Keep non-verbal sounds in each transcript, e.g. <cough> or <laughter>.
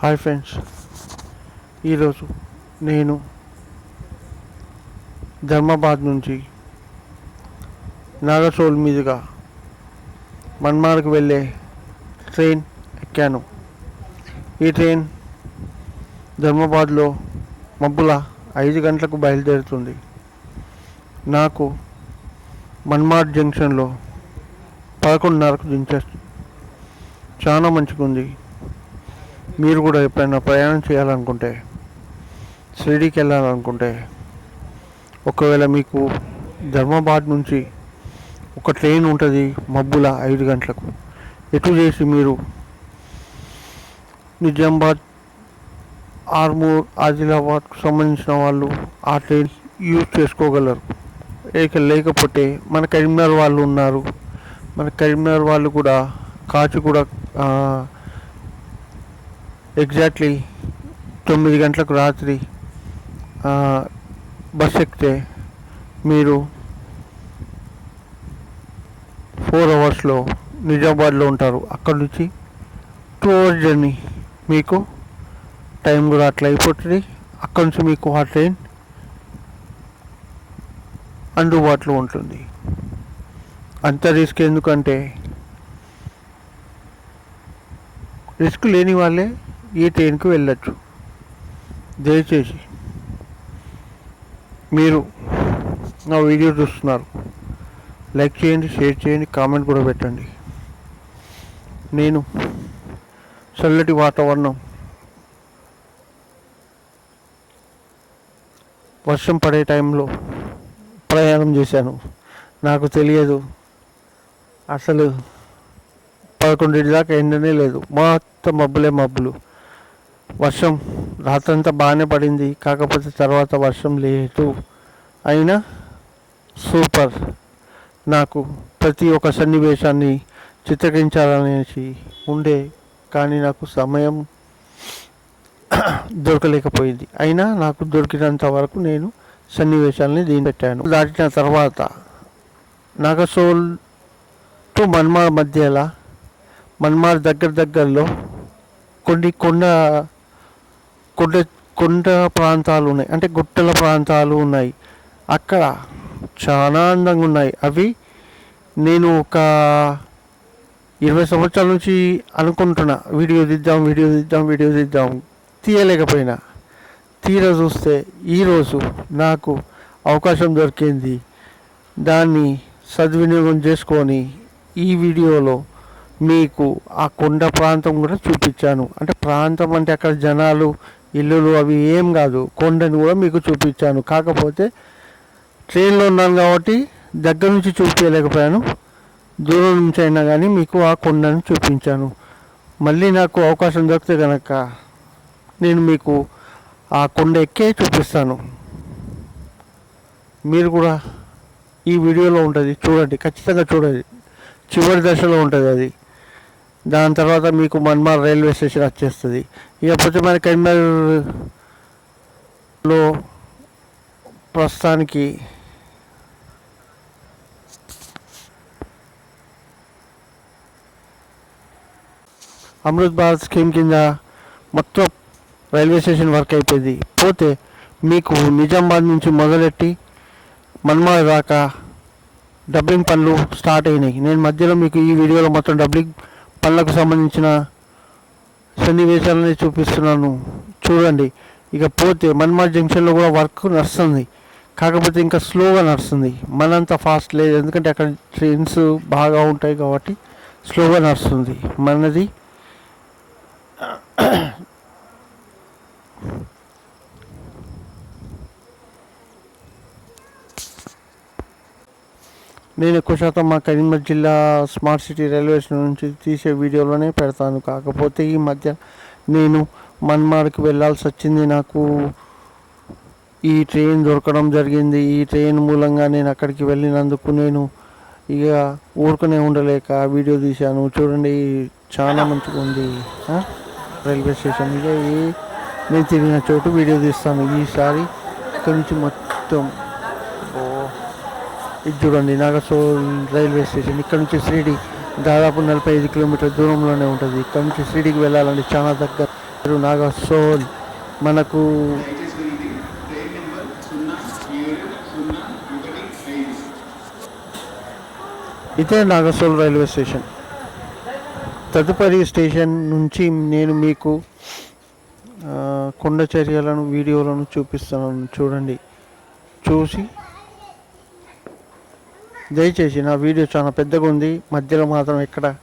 Hi friends. ఈరోజు నేను ధర్మాబాద్ నుంచి నాగసోల్ మీదుగా మన్మార్కు వెళ్ళే ట్రైన్ ఎక్కాను. ఈ ట్రైన్ ధర్మాబాద్లో మబ్బుల ఐదు గంటలకు బయలుదేరుతుంది. నాకు మన్మాడ్ జంక్షన్లో పదకొండున్నరకు దించారు చాలా మంచిగా ఉంది మీరు కూడా ఎప్పుడైనా ప్రయాణం చేయాలనుకుంటే షిరిడీకి వెళ్ళాలనుకుంటే ఒకవేళ మీకు ధర్మాబాద్ నుంచి ఒక ట్రైన్ ఉంటుంది మబ్బుల ఐదు గంటలకు. ఎటు చేసి మీరు నిజామాబాద్ ఆర్మూర్ ఆదిలాబాద్కు సంబంధించిన వాళ్ళు ఆ ట్రైన్ యూజ్ చేసుకోగలరు. లేక లేకపోతే మన కరీంనగర్ వాళ్ళు ఉన్నారు. మన కరీంనగర్ వాళ్ళు కూడా కాచిగూడ కూడా ఎగ్జాక్ట్లీ తొమ్మిది గంటలకు రాత్రి బస్ ఎక్కితే మీరు ఫోర్ అవర్స్లో నిజామాబాద్లో ఉంటారు. అక్కడ నుంచి టూ అవర్స్ జర్నీ మీకు టైం కూడా అట్లా అయిపోతుంది. అక్కడ నుంచి మీకు ఆ ట్రైన్ అందుబాటులో ఉంటుంది. అంత రిస్క్ ఎందుకంటే రిస్క్ లేని వాళ్ళే ఈ ట్రైన్కి వెళ్ళచ్చు. దయచేసి మీరు నా వీడియో చూస్తున్నారు. లైక్ చేయండి షేర్ చేయండి కామెంట్ కూడా పెట్టండి. నేను చల్లటి వాతావరణం వర్షం పడే టైంలో ప్రయాణం చేశాను. నాకు తెలియదు అసలు పదకొండింటి దాకా ఎండనే లేదు. మొత్తం మబ్బులే మబ్బులు. వర్షం రాత్రంతా బాగానే పడింది. కాకపోతే తర్వాత వర్షం లేదు. అయినా సూపర్. నాకు ప్రతి ఒక్క సన్నివేశాన్ని చిత్రీకరించాలనేసి ఉండే కానీ నాకు సమయం <coughs> దొరకలేకపోయింది. అయినా నాకు దొరికినంత వరకు నేను సన్నివేశాలని దీని పెట్టాను దాటిన తర్వాత నాగసోల్ టు మన్మార్ మధ్యలో మన్మార్ దగ్గర దగ్గరలో కొన్ని కొండ కొండ కొండ ప్రాంతాలు ఉన్నాయి అంటే గుట్టల ప్రాంతాలు ఉన్నాయి. అక్కడ చాలా అందంగా ఉన్నాయి. అవి నేను ఒక ఇరవై సంవత్సరాల నుంచి అనుకుంటున్నా. వీడియో తీద్దాం వీడియో తీద్దాం వీడియో తీద్దాం. తీయలేకపోయినా. తీరా చూస్తే ఈరోజు నాకు అవకాశం దొరికింది. దాన్ని సద్వినియోగం చేసుకొని ఈ వీడియోలో మీకు ఆ కొండ ప్రాంతం కూడా చూపించాను. అంటే ప్రాంతం అంటే అక్కడ జనాలు ఇల్లులు అవి ఏం కాదు. కొండని కూడా మీకు చూపించాను. కాకపోతే ట్రైన్లో ఉన్నాను కాబట్టి దగ్గర నుంచి చూపించలేకపోయాను. దూరం నుంచి అయినా కానీ మీకు ఆ కొండను చూపించాను. మళ్ళీ నాకు అవకాశం దొరికితే కనుక నేను మీకు ఆ కొండ ఎక్కే చూపిస్తాను. మీరు కూడా ఈ వీడియోలో ఉంటుంది. చూడండి. ఖచ్చితంగా చూడండి. చివరి దశలో ఉంటుంది అది. దాని తర్వాత మీకు మన్మార్ రైల్వే స్టేషన్ వచ్చేస్తుంది. ఇకపోతే మన కరీంనగర్లో ప్రస్తుతానికి అమృత్ భారత్ స్కీమ్ కింద మొత్తం రైల్వే స్టేషన్ వర్క్ అయిపోయింది. పోతే మీకు నిజామాబాద్ నుంచి మొదలెట్టి మన్మార్ దాకా డబ్బింగ్ పనులు స్టార్ట్ అయినాయి. నేను మధ్యలో మీకు ఈ వీడియోలో మొత్తం డబ్బింగ్ పనులకు సంబంధించిన సన్నివేశాలని చూపిస్తున్నాను. చూడండి. ఇక పోతే మన్మార్ జంక్షన్లో కూడా వర్క్ నడుస్తుంది. కాకపోతే ఇంకా స్లోగా నడుస్తుంది. మనంత ఫాస్ట్ లేదు. ఎందుకంటే అక్కడ ట్రైన్స్ బాగా ఉంటాయి కాబట్టి స్లోగా నడుస్తుంది. మనది నేను ఎక్కువ శాతం మా కరీంనగర్ జిల్లా స్మార్ట్ సిటీ రైల్వే స్టేషన్ నుంచి తీసే వీడియోలోనే పెడతాను. కాకపోతే ఈ మధ్య నేను మన్మార్కి వెళ్ళాల్సి వచ్చింది. నాకు ఈ ట్రైన్ దొరకడం జరిగింది. ఈ ట్రైన్ మూలంగా నేను అక్కడికి వెళ్ళినందుకు నేను ఇక ఊరుకునే ఉండలేక వీడియో తీశాను. చూడండి చాలా మంచిగా ఉంది. రైల్వే స్టేషన్ ఇక ఏ నేను తిరిగిన చోటు వీడియో తీస్తాను. ఈసారి ఇక్కడి నుంచి మొత్తం ఇది చూడండి నాగసోల్ రైల్వే స్టేషన్. ఇక్కడ నుంచి శ్రీడి దాదాపు నలభై ఐదు కిలోమీటర్ దూరంలోనే ఉంటుంది. ఇక్కడ నుంచి శ్రీడికి వెళ్ళాలంటే చాలా దగ్గర. నాగసోల్ మనకు ఇదే నాగసోల్ రైల్వే స్టేషన్. తదుపరి స్టేషన్ నుంచి నేను మీకు కొండచర్యలను కొండ చర్యలను వీడియోలను చూపిస్తాను. చూడండి. చూసి దయచేసి నా వీడియో చాలా పెద్దగా ఉంది. మధ్యలో మాత్రం ఇక్కడ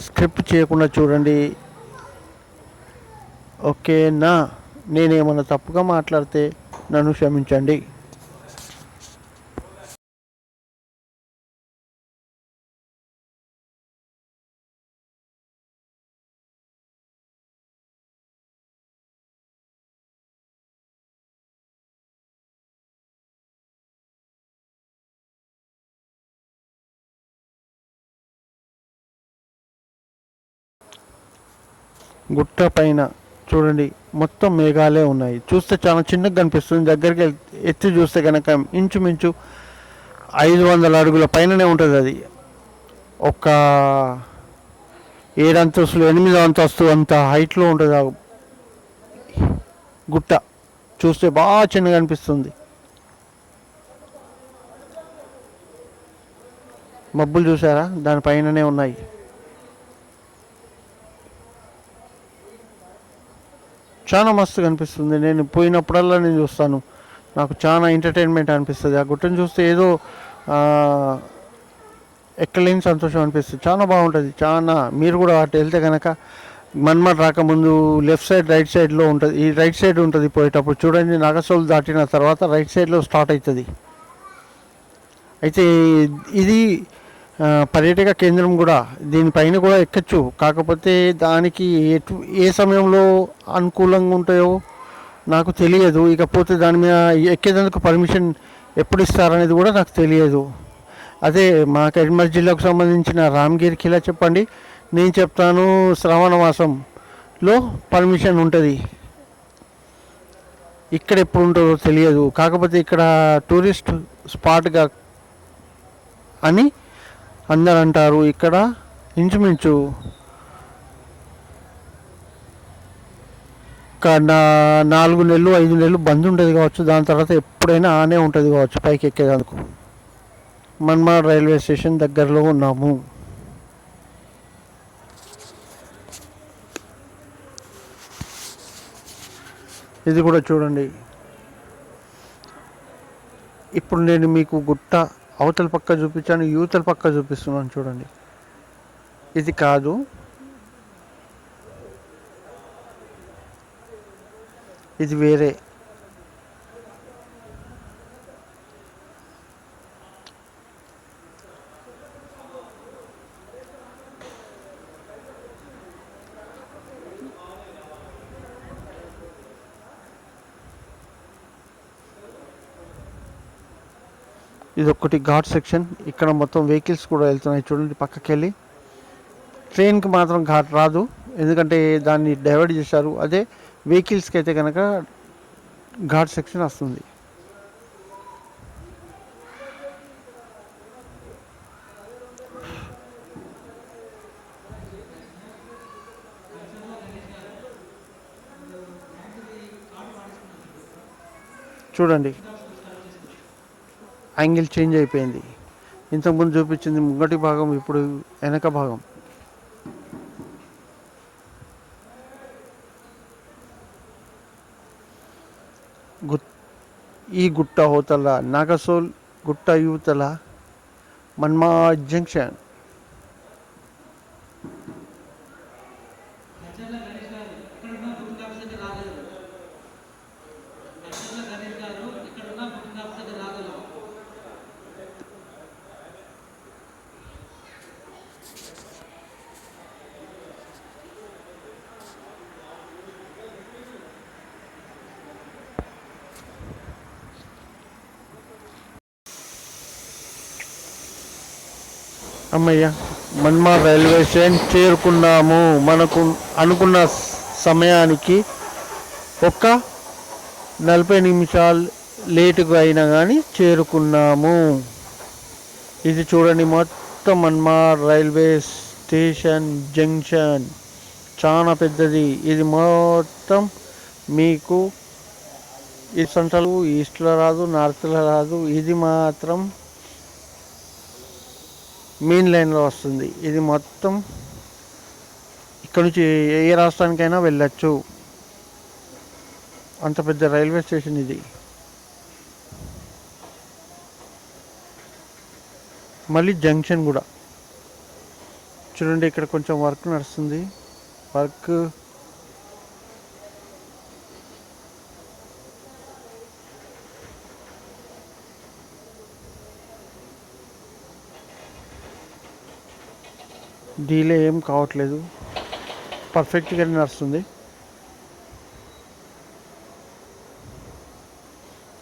స్క్రిప్ట్ చేయకుండా చూడండి. ఓకేనా? నేనేమన్నా తప్పుగా మాట్లాడితే నన్ను క్షమించండి. గుట్ట పైన చూడండి మొత్తం మేఘాలే ఉన్నాయి. చూస్తే చాలా చిన్నగా కనిపిస్తుంది. దగ్గరికి ఎత్తి చూస్తే కనుక ఇంచుమించు ఐదు వందల అడుగుల పైననే ఉంటుంది అది. ఒక ఏడు అంతస్తులు ఎనిమిది అంతస్తు అంత హైట్లో ఉంటుంది ఆ గుట్ట. చూస్తే బాగా చిన్నగా అనిపిస్తుంది. మబ్బులు చూసారా? దానిపైననే ఉన్నాయి. చాలా మస్తు అనిపిస్తుంది నేను పోయినప్పుడల్లా నేను చూస్తాను. నాకు చాలా ఎంటర్టైన్మెంట్ అనిపిస్తుంది. ఆ గుట్టను చూస్తే ఏదో ఎక్కలేని సంతోషం అనిపిస్తుంది. చాలా బాగుంటుంది. చాలా మీరు కూడా అటు వెళ్తే కనుక మన్మడ్ రాకముందు లెఫ్ట్ సైడ్ రైట్ సైడ్లో ఉంటుంది. ఈ రైట్ సైడ్ ఉంటుంది పోయేటప్పుడు. చూడండి నాగసోలు దాటిన తర్వాత రైట్ సైడ్లో స్టార్ట్ అవుతుంది అయితే ఇది పర్యాటక కేంద్రం కూడా దీనిపైన కూడా ఎక్కచ్చు. కాకపోతే దానికి ఎటు ఏ సమయంలో అనుకూలంగా ఉంటాయో నాకు తెలియదు. ఇకపోతే దాని మీద ఎక్కేందుకు పర్మిషన్ ఎప్పుడు ఇస్తారనేది కూడా నాకు తెలియదు. అదే మా కరీంనగర్ జిల్లాకు సంబంధించిన రామగిరి కిలా చెప్పండి. నేను చెప్తాను శ్రావణ మాసంలో పర్మిషన్ ఉంటుంది. ఇక్కడ ఎప్పుడు ఉంటుందో తెలియదు. కాకపోతే ఇక్కడ టూరిస్ట్ స్పాట్గా అని అందరు అంటారు ఇక్కడ. ఇంచుమించు నా- నాలుగు నెలలు ఐదు నెలలు బంద్ ఉండేది కావచ్చు. దాని తర్వాత ఎప్పుడైనా ఆనే ఉంటుంది కావచ్చు పైకి ఎక్కేదానికి. మన్మాడ్ రైల్వే స్టేషన్ దగ్గరలో ఉన్నాము. ఇది కూడా చూడండి. ఇప్పుడు నేను మీకు గుట్ట అవతల పక్క చూపించాను యువతల పక్క చూపిస్తున్నాను చూడండి. ఇది కాదు. ఇది వేరే. ఇది ఒకటి ఘాట్ సెక్షన్. ఇక్కడ మొత్తం వెహికల్స్ కూడా వెళ్తున్నాయి చూడండి పక్కకి వెళ్ళి ట్రైన్కి మాత్రం ఘాట్ రాదు. ఎందుకంటే దాన్ని డైవర్ట్ చేశారు. అదే వెహికల్స్కి అయితే కనుక ఘాట్ సెక్షన్ వస్తుంది. చూడండి. యాంగిల్ చేంజ్ అయిపోయింది. ఇంతకుముందు చూపించింది ముంగటి భాగం ఇప్పుడు వెనక భాగం. గుట్ ఈ గుట్ట హోతల నాగసోల్ గుట్ట యువతల మన్మా జంక్షన్. అమ్మయ్య మన్మా రైల్వే స్టేషన్ చేరుకున్నాము. మనకు అనుకున్న సమయానికి ఒక్క నలభై నిమిషాలు లేటుగా అయినా కానీ చేరుకున్నాము. ఇది చూడండి మొత్తం మన్మా రైల్వే స్టేషన్ జంక్షన్. చాలా పెద్దది. ఇది మొత్తం మీకు ఈ సెంట్రల్ ఈస్ట్లో రాదు నార్త్లో రాదు. ఇది మాత్రం మెయిన్ లైన్లో వస్తుంది. ఇది మొత్తం ఇక్కడ నుంచి ఏ రాష్ట్రానికైనా వెళ్ళచ్చు. అంత పెద్ద రైల్వే స్టేషన్ ఇది. మళ్ళీ జంక్షన్ కూడా. చూడండి ఇక్కడ కొంచెం వర్క్ నడుస్తుంది. వర్క్ డీలే ఏం కావట్లేదు. పర్ఫెక్ట్గా నడుస్తుంది.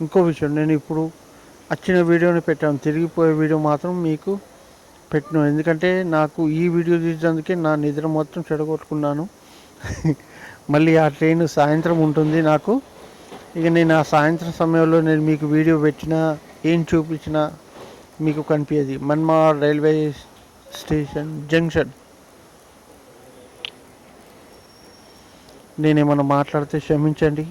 ఇంకో విషయం నేను ఇప్పుడు వచ్చిన వీడియోని పెట్టాను. తిరిగిపోయే వీడియో మాత్రం మీకు పెట్టిన. ఎందుకంటే నాకు ఈ వీడియో తీసేందుకే నా నిద్ర మొత్తం చెడగొట్టుకున్నాను. <laughs> మళ్ళీ ఆ ట్రైన్ సాయంత్రం ఉంటుంది నాకు. ఇక నేను ఆ సాయంత్రం సమయంలో నేను మీకు వీడియో పెట్టినా ఏం చూపించినా మీకు కనిపించేది మన్మా రైల్వే స్టేషన్ జంక్షన్. నేనేమన్నా మాట్లాడితే క్షమించండి.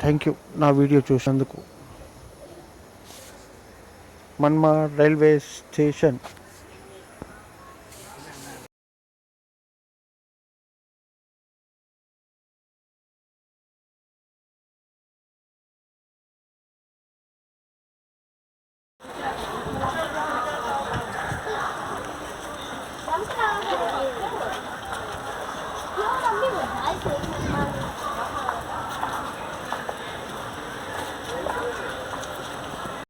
థ్యాంక్ యూ నా వీడియో చూసినందుకు. Manmad railway station.